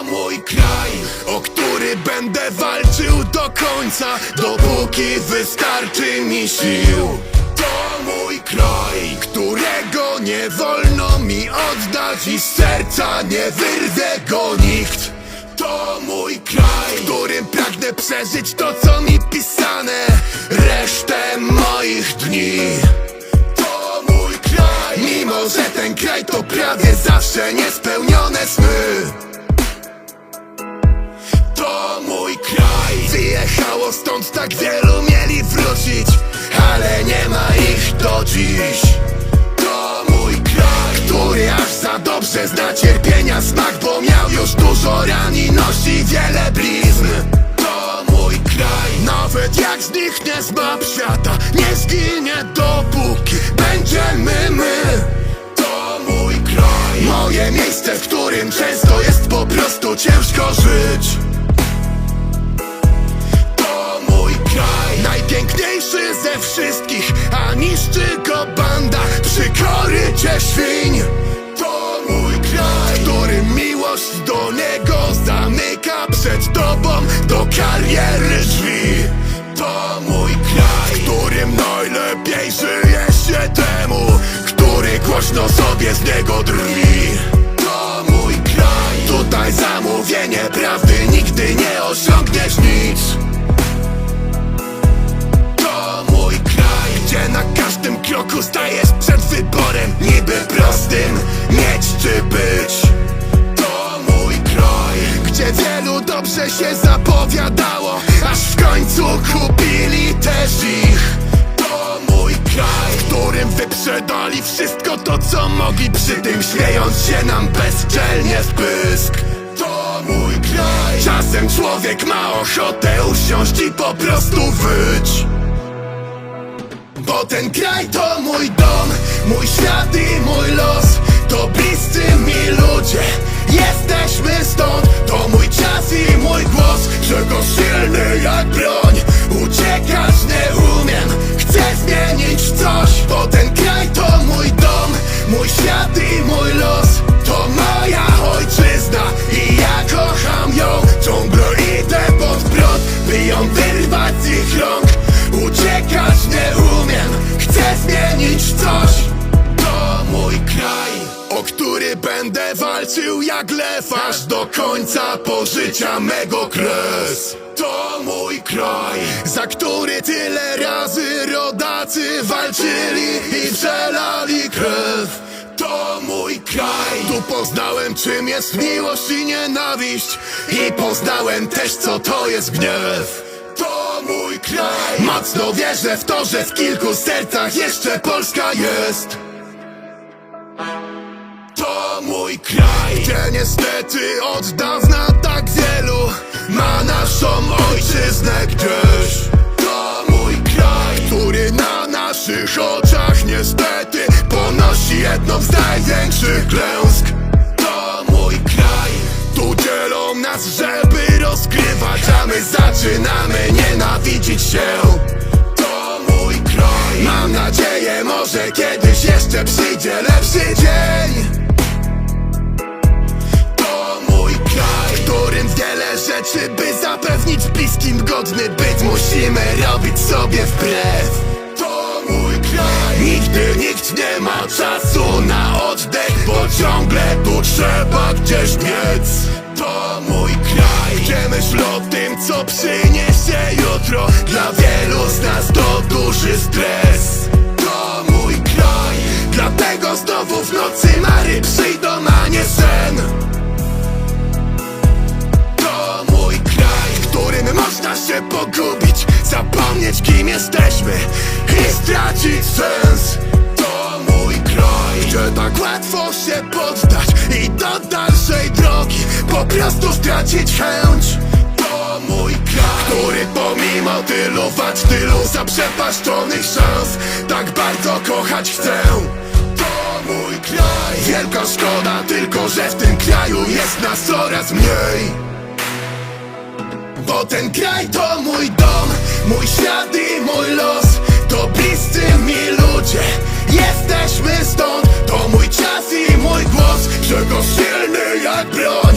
To mój kraj, o który będę walczył do końca Dopóki wystarczy mi sił. To mój kraj, którego nie wolno mi oddać I z serca nie wyrwę go nikt. To mój kraj, w którym pragnę przeżyć to co mi pisane Resztę moich dni. To mój kraj Mimo, że ten kraj to prawie zawsze niespełnione sny Wyjechało stąd tak wielu mieli wrócić Ale nie ma ich do dziś. To mój kraj Który aż za dobrze zna cierpienia smak Bo miał już dużo ran i nosi wiele blizn. To mój kraj Nawet jak zniknie z map świata Nie zginie dopóki będziemy my. To mój kraj Moje miejsce, w którym często jest po prostu ciężko żyć ze wszystkich A niszczy go banda. Przy korycie świń To mój kraj W którym miłość do niego Zamyka przed tobą Do kariery drzwi. To mój kraj W którym najlepiej żyje się temu Który głośno sobie z niego drwi. To mój kraj Tutaj zamówienie prawdy Nigdy nie osiągniesz nic na każdym kroku stajesz przed wyborem. Niby prostym, mieć czy być. To mój kraj Gdzie wielu dobrze się zapowiadało Aż w końcu kupili też ich. To mój kraj W którym wyprzedali wszystko to co mogli Przy tym śmiejąc się nam bezczelnie w pysk. To mój kraj Czasem człowiek ma ochotę usiąść i po prostu wyć bo ten kraj to mój dom, mój świat i mój los. To bliscy mi ludzie, jesteśmy stąd. To mój czas i mój głos, czego silny jak walczył jak lew Aż do końca pożycia mego kres. To mój kraj, za który tyle razy rodacy walczyli i przelali krew. To mój kraj. Tu poznałem czym jest miłość i nienawiść. I poznałem też co to jest gniew. To mój kraj. Mocno wierzę w to, że w kilku sercach jeszcze Polska jest. To mój kraj Gdzie niestety od dawna tak wielu Ma naszą ojczyznę gdzieś? To mój kraj Który na naszych oczach niestety Ponosi jedną z największych klęsk. To mój kraj. Tu dzielą nas, żeby rozgrywać A my zaczynamy nienawidzić się. To mój kraj. Mam nadzieję, może kiedyś jeszcze przyjdzie zapewnić bliskim godny byt Musimy robić sobie wbrew. To mój kraj. Nigdy nikt nie ma czasu na oddech Bo ciągle tu trzeba gdzieś biec To mój kraj. Gdzie myśl o tym, co przyniesie jutro. Dla wielu z nas to duży stres. To mój kraj. Dlatego znowu w nocy mary przyjdą, a Zapomnieć kim jesteśmy. I stracić sens. To mój kraj, gdzie tak łatwo się poddać I do dalszej drogi po prostu stracić chęć. To mój kraj, który pomimo tylu wad, tylu zaprzepaszczonych szans Tak bardzo kochać chcę. To mój kraj. Wielka szkoda tylko, że w tym kraju jest nas coraz mniej bo ten kraj to mój dom, mój świat i mój los. To bliscy mi ludzie, jesteśmy stąd. To mój czas i mój głos, czego silny jak broń